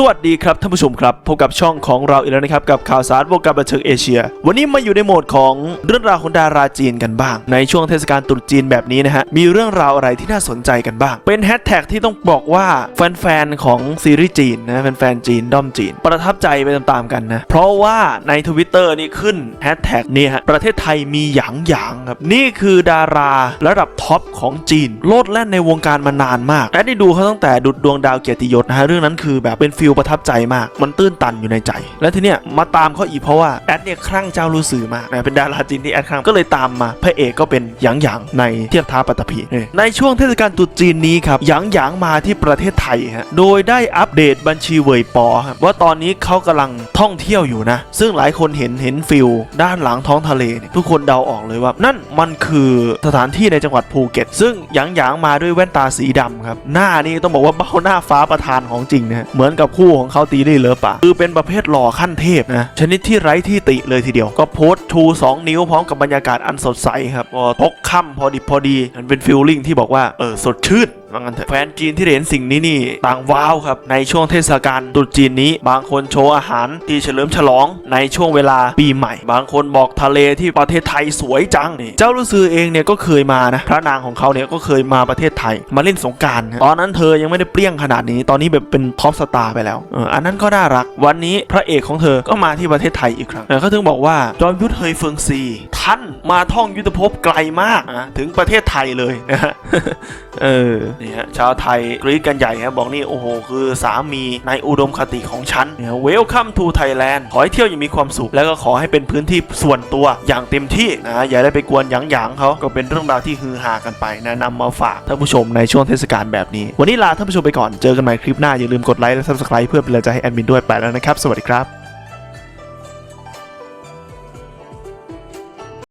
สวัสดีครับท่านผู้ชมครับพบกับช่องของเราอีกแล้วนะครับกับข่าวสารวงการบันเทิงเอเชีย วันนี้มาอยู่ในโหมดของเรื่องราวของดาราจีนกันบ้าง ในช่วงเทศกาลตรุษจีนแบบนี้นะฮะมีเรื่องราวอะไรที่น่าสนใจกันบ้าง เป็นแฮชแท็กที่ต้องบอกว่าแฟนๆของซีรีส์จีนนะแฟนๆจีนด้อมจีน ประทับใจไปตามๆกันนะเพราะว่าในทวิตเตอร์นี่ขึ้นแฮชแท็กนี่ฮะประเทศไทยมีหยางหยางครับนี่คือดาราระดับท็อปของจีนโลดแล่นในวงการมานานมากแอดได้ดูเขาตั้งแต่ดุดดวงดาวเกียรติยศนะฮะเรื่องนั้นคือแบบเป็นฟิลประทับใจมาก มันตื้นตันอยู่ในใจ และทีเนี้ยมาตามเขาอีกเพราะว่าแอดเนี่ยคลั่งเจ้ารู้สื่อมากนะเป็นดาราจีนที่แอดคลั่งก็เลยตามมาพระเอกก็เป็นหยางหยางในเทียบท้าปัตตภีในช่วงเทศกาลตรุษจีนนี้ครับหยางหยางมาที่ประเทศไทยฮะโดยได้อัปเดตบัญชีเวยปอครับว่าตอนนี้เขากำลังท่องเที่ยวอยู่นะ ซึ่งหลายคนเห็นเห็นฟิลด้านหลังท้องทะเลเนี่ยทุกคนเดาออกเลยว่า นั่นมันคือสถานที่ในจังหวัดภูเก็ต ซึ่งหยางหยางมาด้วยแว่นตาสีดำครับหน้านี่ต้องบอกว่าเบ้าหน้าฟ้าประธานของจริงนะฮะเหมือนกับคู่ของเขาตีลี่เลิฟปะคือเป็นประเภทหล่อขั้นเทพนะชนิดที่ไร้ที่ติเลยทีเดียว ก็โพสชู 2 นิ้วพร้อมกับบรรยากาศอันสดใสครับพอตกค่ำพอดิบพอดีมันเป็นฟิลลิ่งที่บอกว่าเออสดชื่นว่างั้นเถอะแฟนจีนที่เห็นสิ่งนี้นี่ต่างว้าวครับ ในช่วงเทศกาลตรุษจีนนี้ บางคนโชว์อาหารที่เฉลิมฉลองในช่วงเวลาปีใหม่ บางคนบอกทะเลที่ประเทศไทยสวยจังนี่เจ้าลูซือเองเนี่ยก็เคยมานะพระนางของเขาเนี่ยก็เคยมาประเทศไทยมาเล่นสงการตอนนั้นเธอยังไม่ได้เปรี้ยงขนาดนี้ตอนนี้แบบเป็นท็อปสตาร์ไปแล้วอ,อันนั้นก็น่ารักวันนี้พระเอกของเธอก็มาที่ประเทศไทยอีกครั้งเขาถึงบอกว่าจอมยุทธเฮยเฟิงซี ท่านมาท่องยุทธภพไกลมากนะถึงประเทศไทยเลยนะฮะเออนี่ฮะชาวไทยกรี๊ดกันใหญ่ฮะบอกนี่โอ้โห คือสามีในอุดมคติของฉันเนี่ย Welcome to Thailand ขอให้เที่ยวอย่างมีความสุข แล้วก็ขอให้เป็นพื้นที่ส่วนตัวอย่างเต็มที่นะอย่าได้ไปกวนหยางๆเขาก็เป็นเรื่องราวที่ฮือฮากันไปนะนำมาฝากท่านผู้ชมในช่วงเทศกาลแบบนี้ วันนี้ลาท่านผู้ชมไปก่อนเจอกันใหม่คลิปหน้าอย่าลืมกดไลค์และ Subscribe เพื่อเป็นกำลังใจให้แอดมินด้วยไปแล้วนะครับ สวัสดีครับ